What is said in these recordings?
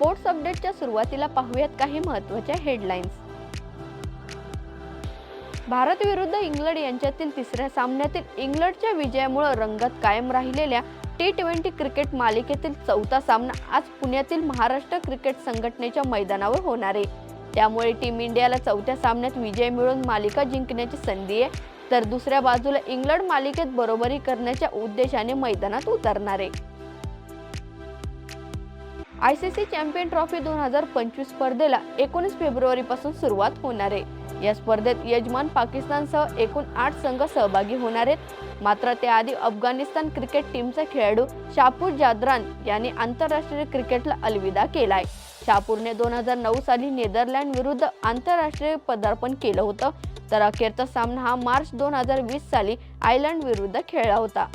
Sports अपडेटच्या सुरुवातीला पाहूयात काही महत्त्वाच्या हेडलाईन्स. भारत विरुद्ध इंग्लंड यांच्यातील तिसऱ्या सामन्यातील इंग्लंडच्या विजयामुळे रंगत कायम राहिलेल्या टी ट्वेंटी क्रिकेट मालिकेतील चौथा सामना आज पुण्यातील महाराष्ट्र क्रिकेट संघटनेच्या मैदानावर होणार आहे. त्यामुळे टीम इंडियाला चौथ्या सामन्यात विजय मिळवून मालिका जिंकण्याची संधी आहे. तर दुसऱ्या बाजूला इंग्लंड मालिकेत बरोबरी करण्याच्या उद्देशाने मैदानात उतरणार आहे. I C C champion trophy दोन हजार पंचवीस स्पर्धेला एकोणीस फेब्रुवारीपासून सुरुवात होणार आहे. या स्पर्धेत यजमान पाकिस्तानसह एकूण आठ संघ सहभागी होणार आहेत. मात्र त्याआधी अफगाणिस्तान क्रिकेट टीमचा खेळाडू शापूर जादरान याने आंतरराष्ट्रीय क्रिकेटला अलविदा केलाय. शापूरने दोन हजार नऊ साली नेदरलँड विरुद्ध आंतरराष्ट्रीय पदार्पण केलं होतं. तर अखेरचा सामना हा मार्च दोन हजार वीस साली आयर्लंड विरुद्ध खेळला होता.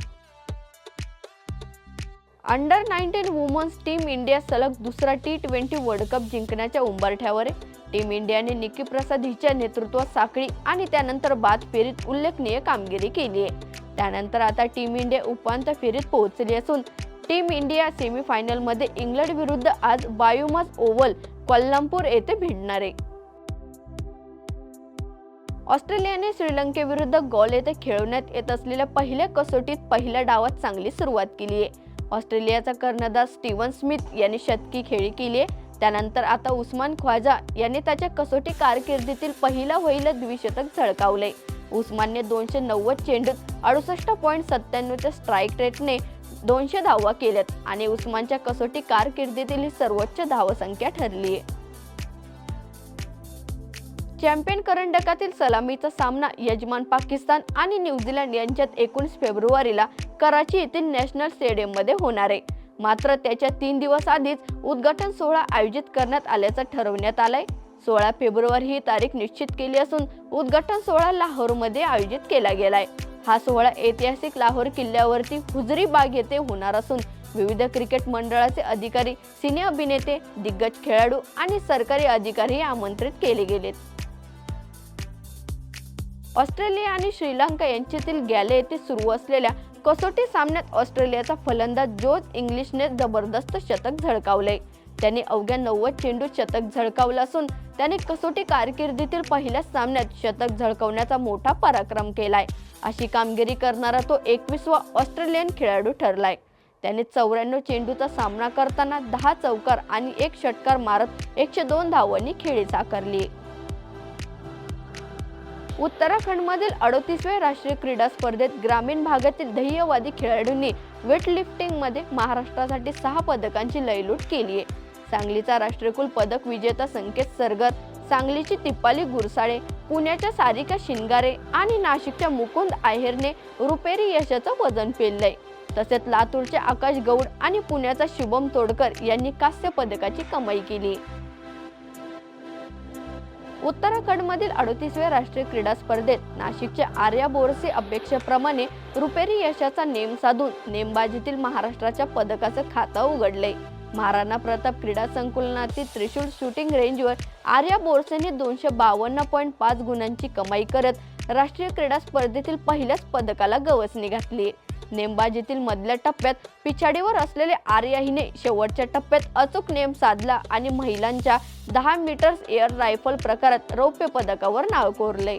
Under nineteen women's team India सलग दुसरा टी ट्वेंटी वर्ल्ड कप जिंकण्याच्या उंबरठ्यावर आहे. टीम इंडियाने निकी प्रसाद हिच्या नेतृत्वात साखळी आणि त्यानंतर बाद फेरीत उल्लेखनीय कामगिरी केली आहे. त्यानंतर आता टीम इंडिया उपांत्य फेरीत पोहोचली असून टीम इंडिया सेमीफायनलमध्ये इंग्लंड विरुद्ध आज बायोमास ओव्हल कोल्हापूर येथे भिडणार आहे. ऑस्ट्रेलियाने श्रीलंकेविरुद्ध गॉल येथे खेळवण्यात येत असलेल्या पहिल्या कसोटीत पहिल्या डावात चांगली सुरुवात केली आहे. ऑस्ट्रेलियाचा कर्णधार स्टीव्हन स्मिथ यांनी शतकी खेळी केली आहे. त्यानंतर आता उस्मान ख्वाजा यांनी त्याच्या कसोटी कारकिर्दीतील पहिला होईल द्विशतक झळकावले उस्मानने दोनशे नव्वद चेंडूत अडुसष्ट पॉईंट सत्त्याण्णवच्या स्ट्राईक रेटने दोनशे धावा केल्यात आणि उस्मानच्या कसोटी कारकिर्दीतील ही सर्वोच्च धावसंख्या ठरली आहे चॅम्पियन करंडकातील सलामीचा सामना यजमान पाकिस्तान आणि न्यूझीलंड यांच्यात एकोणीस फेब्रुवारीला कराची येथील नॅशनल स्टेडियममध्ये होणार आहे. मात्र त्याच्या तीन दिवस आधीच उद्घाटन सोहळा आयोजित करण्यात आल्याचं ठरवण्यात आलंय. सोळा फेब्रुवारी ही तारीख निश्चित केली असून उद्घाटन सोहळा लाहोरमध्ये आयोजित केला गेलाय. हा सोहळा ऐतिहासिक लाहोर किल्ल्यावरती हुजरी बाग येथे होणार असून विविध क्रिकेट मंडळाचे अधिकारी सिने अभिनेते दिग्गज खेळाडू आणि सरकारी अधिकारी आमंत्रित केले गेलेत. ऑस्ट्रेलिया आणि श्रीलंका यांच्यातील गॅले येथे सुरू असलेल्या कसोटी सामन्यात ऑस्ट्रेलियाचा फलंदाज जोज इंग्लिशने जबरदस्त शतक झळकावले. त्याने अवघ्या नव्वद चेंडू शतक झळकावलं असून त्याने कसोटी कारकिर्दीतील पहिल्याच सामन्यात शतक झळकावण्याचा मोठा पराक्रम केलाय. अशी कामगिरी करणारा तो एकवीसवा ऑस्ट्रेलियन खेळाडू ठरलाय. त्याने चौऱ्याण्णव चेंडूचा सामना करताना दहा चौकार आणि एक षटकार मारत एकशे दोन धावांनी खेळी साकारली. उत्तराखंडमधील अडोतीसव्या राष्ट्रीय क्रीडा स्पर्धेत ग्रामीण भागातील ध्येयवादी खेळाडूंनी वेटलिफ्टिंगमध्ये महाराष्ट्रासाठी सहा पदकांची लयलूट केली आहे. सांगलीचा राष्ट्रकुल पदक विजेता संकेत सरगर सांगलीची तिप्पाली गुरसाळे पुण्याच्या सारिका शिंगारे आणि नाशिकच्या मुकुंद आहेरने रुपेरी यशाचं वजन पेललंय. तसेच लातूरचे आकाश गौड आणि पुण्याचा शुभम तोडकर यांनी कांस्य पदकाची कमाई केली. उत्तराखंडमधील अडतीसव्या राष्ट्रीय क्रीडा स्पर्धेत नाशिकच्या आर्या बोरसे अपेक्षेप्रमाणे रुपेरी यशाचा नेम साधून नेमबाजीतील महाराष्ट्राच्या पदकाचं खातं उघडले. महाराणा प्रताप क्रीडा संकुलनातील त्रिशूल शूटिंग रेंजवर आर्या बोरसेने दोनशे बावन्न पॉईंट पाच गुणांची कमाई करत राष्ट्रीय क्रीडा स्पर्धेतील पहिल्याच पदकाला गवसणी घातली. नेमबाजीतील मधल्या टप्प्यात पिछाडीवर असलेल्या आर्या हिने शेवटच्या टप्प्यात अचूक नेम साधला आणि महिलांच्या दहा मीटर्स एअर रायफल प्रकारात रौप्य पदकावर नाव कोरले.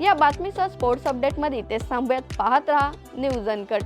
या बातमीसह स्पोर्ट्स अपडेटमध्ये ते थांबूयात. पाहत राहा न्यूज अनकट.